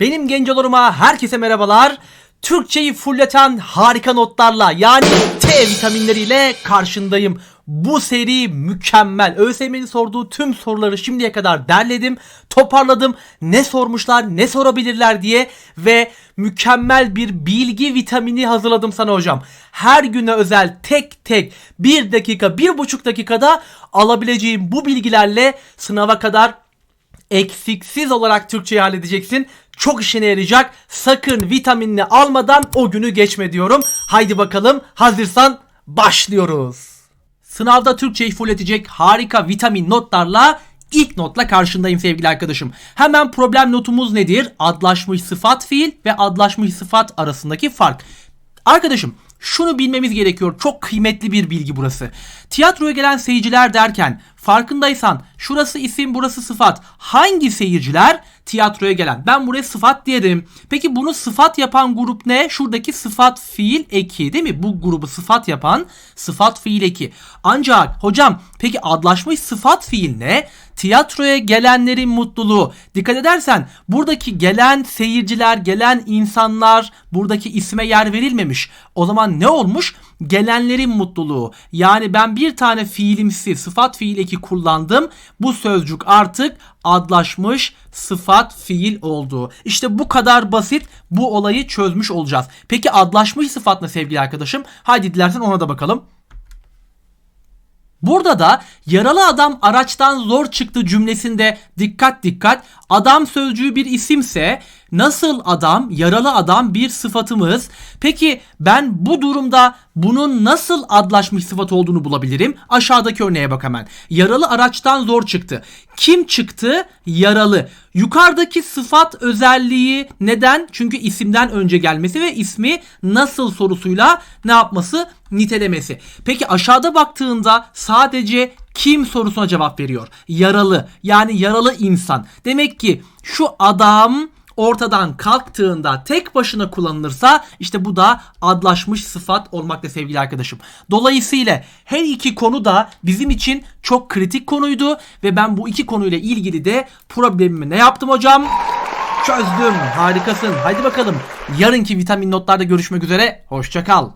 Benim genç oluruma herkese merhabalar. Türkçeyi fulleten harika notlarla yani T vitaminleriyle karşındayım. Bu seri mükemmel. ÖSYM'nin sorduğu tüm soruları şimdiye kadar derledim, toparladım. Ne sormuşlar, ne sorabilirler diye ve mükemmel bir bilgi vitamini hazırladım sana hocam. Her güne özel tek tek bir dakika, bir buçuk dakikada alabileceğim bu bilgilerle sınava kadar eksiksiz olarak Türkçeyi halledeceksin. Çok işine yarayacak. Sakın vitaminini almadan o günü geçme diyorum. Haydi bakalım hazırsan başlıyoruz. Sınavda Türkçeyi fulletecek harika vitamin notlarla ilk notla karşındayım sevgili arkadaşım. Hemen problem notumuz nedir? Adlaşmış sıfat fiil ve adlaşmış sıfat arasındaki fark. Arkadaşım şunu bilmemiz gerekiyor. Çok kıymetli bir bilgi burası. Tiyatroya gelen seyirciler derken farkındaysan şurası isim burası sıfat. Hangi seyirciler? Tiyatroya gelen. Ben buraya sıfat diyelim. Peki bunu sıfat yapan grup ne? Şuradaki sıfat fiil eki değil mi? Bu grubu sıfat yapan sıfat fiil eki. Ancak hocam peki adlaşmış sıfat fiil ne? Tiyatroya gelenlerin mutluluğu. Dikkat edersen buradaki gelen seyirciler, gelen insanlar buradaki isme yer verilmemiş. O zaman ne olmuş? Gelenlerin mutluluğu. Yani ben bir tane fiilimsi sıfat fiil eki kullandım. Bu sözcük artık adlaşmış sıfat fiil oldu. İşte bu kadar basit bu olayı çözmüş olacağız. Peki adlaşmış sıfat ne sevgili arkadaşım? Haydi dilersen ona da bakalım. Burada da yaralı adam araçtan zor çıktı cümlesinde dikkat dikkat adam sözcüğü bir isimse nasıl adam yaralı adam bir sıfatımız. Peki ben bu durumda bunun nasıl adlaşmış sıfat olduğunu bulabilirim? Aşağıdaki örneğe bak hemen. Yaralı araçtan zor çıktı. Kim çıktı? Yaralı. Yukarıdaki sıfat özelliği neden? Çünkü isimden önce gelmesi ve ismi nasıl sorusuyla ne yapması? Nitelemesi. Peki aşağıda baktığında sadece kim sorusuna cevap veriyor. Yaralı yani yaralı insan. Demek ki şu adam ortadan kalktığında tek başına kullanılırsa işte bu da adlaşmış sıfat olmakta sevgili arkadaşım. Dolayısıyla her iki konu da bizim için çok kritik konuydu ve ben bu iki konuyla ilgili de problemimi ne yaptım hocam? Çözdüm. Harikasın. Haydi bakalım. Yarınki vitamin notlarda görüşmek üzere. Hoşça kal.